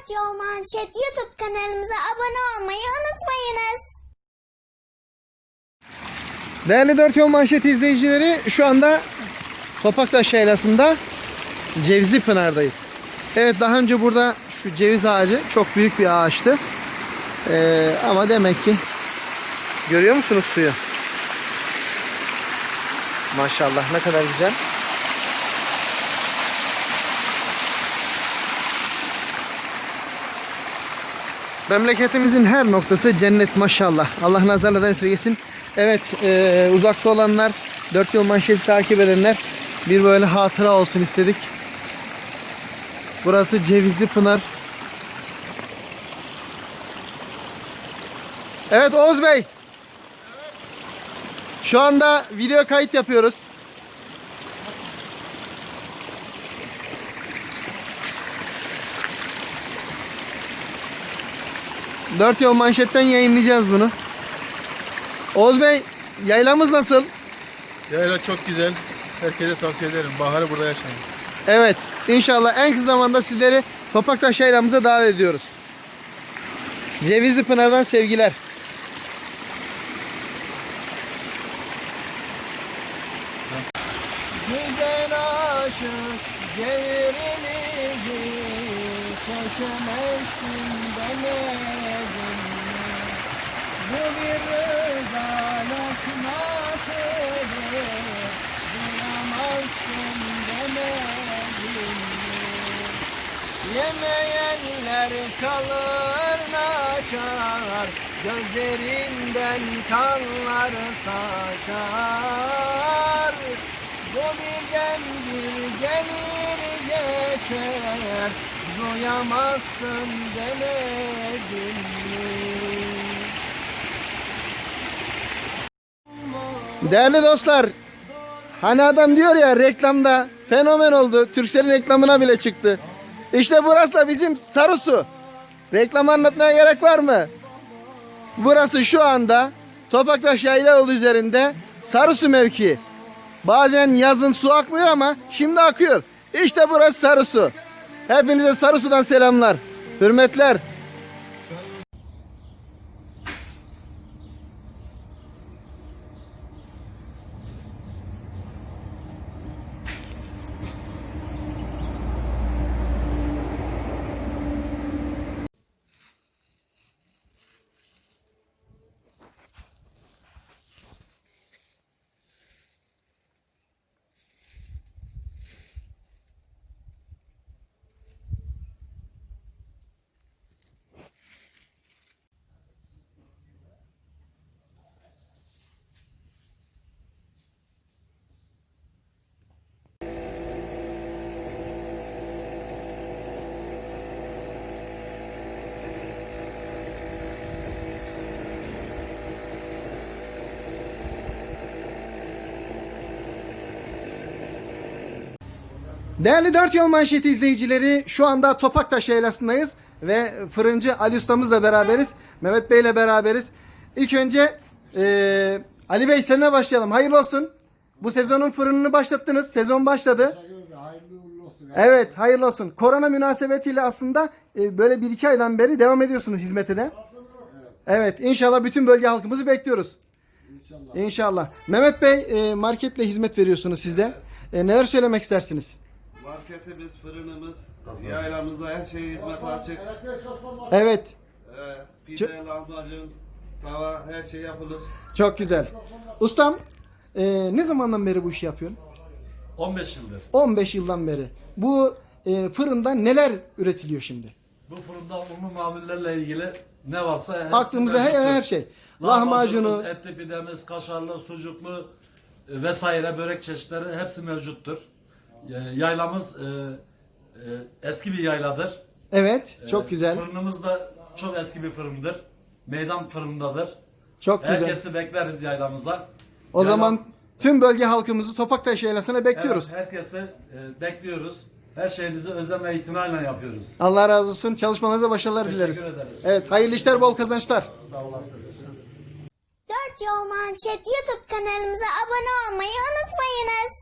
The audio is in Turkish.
Dört Yol Manşet YouTube kanalımıza abone olmayı unutmayınız. Değerli Dört Yol Manşet izleyicileri şu anda Topaktaş Yaylası'nda Cevizli Pınar'dayız. Evet daha önce burada şu ceviz ağacı çok büyük bir ağaçtı. Ee, ama demek ki görüyor musunuz suyu? Maşallah ne kadar güzel. Memleketimizin her noktası cennet maşallah. Allah nazarlardan esirgesin. Evet e, uzakta olanlar, dört yol manşeti takip edenler bir böyle hatıra olsun istedik. Burası Cevizli Pınar. Evet Oğuz Bey. Şu anda video kayıt yapıyoruz. Dört yol manşetten yayınlayacağız bunu. Oğuz Bey yaylamız nasıl? Yayla çok güzel. Herkese tavsiye ederim. Baharı burada yaşayın. Evet inşallah en kısa zamanda sizleri Topaktaş yaylamıza davet ediyoruz. Cevizli Pınar'dan sevgiler. Güzel aşık cevrimizi çekemezsin demedim Bu bir rızalık nasıldır Duyamazsın demedim Yemeyenler kalır naçar Gözlerinden kanlar saçar. Bu bir gelir geçer Duyamazsın demedim mi? Değerli dostlar, hani adam diyor ya reklamda fenomen oldu. Türkcell'in reklamına bile çıktı. İşte burası da bizim Sarısu. Reklam anlatmaya gerek var mı? Burası şu anda Topaktaş Yayla yolu üzerinde Sarısu mevki. Bazen yazın su akmıyor ama şimdi akıyor. İşte burası Sarısu. Hepinize Sarısu'dan selamlar. Hürmetler. Değerli Dört Yol Manşeti izleyicileri şu anda Topaktaş Yaylası'ndayız ve fırıncı Ali Ustamızla beraberiz. Mehmet Bey'le beraberiz. İlk önce eee, Ali Bey seninle başlayalım. Hayırlı olsun. Bu sezonun fırınını başlattınız. Sezon başladı. Evet hayırlı olsun. Korona münasebetiyle aslında e, böyle bir iki aydan beri devam ediyorsunuz hizmete de. Evet inşallah bütün bölge halkımızı bekliyoruz. İnşallah. İnşallah. Mehmet Bey e, marketle hizmet veriyorsunuz siz de. E, neler söylemek istersiniz? Marketimiz, fırınımız, yaylamızda her şeye hizmet açık. Evet. Ee, pide, lahmacun, tava her şey yapılır. Çok güzel. Ustam e, ne zamandan beri bu işi yapıyorsun? 15 yıldır. 15 yıldan beri. Bu e, fırında neler üretiliyor şimdi? Bu fırında unlu mamullerle ilgili ne varsa hepsi Aklımıza her, her şey. Lahmacunu, etli pidemiz, kaşarlı, sucuklu e, vesaire börek çeşitleri hepsi mevcuttur. E, Yaylamız e, e, eski bir yayladır. evet E, çok güzel. Fırınımız da çok eski bir fırındır. Meydan fırındadır. Çok güzel. Herkesi bekleriz yaylamıza. O Yaylam- zaman tüm bölge halkımızı Topaktaş Yaylası'na bekliyoruz. Evet, herkesi e, bekliyoruz. Her şeyimizi özen ve itinayla yapıyoruz. Allah razı olsun. Çalışmanıza başarılar Teşekkür dileriz. ederiz. Evet, hayırlı işler, bol kazançlar. Sağ olasın. Dört Yol Manşet YouTube kanalımıza abone olmayı unutmayınız.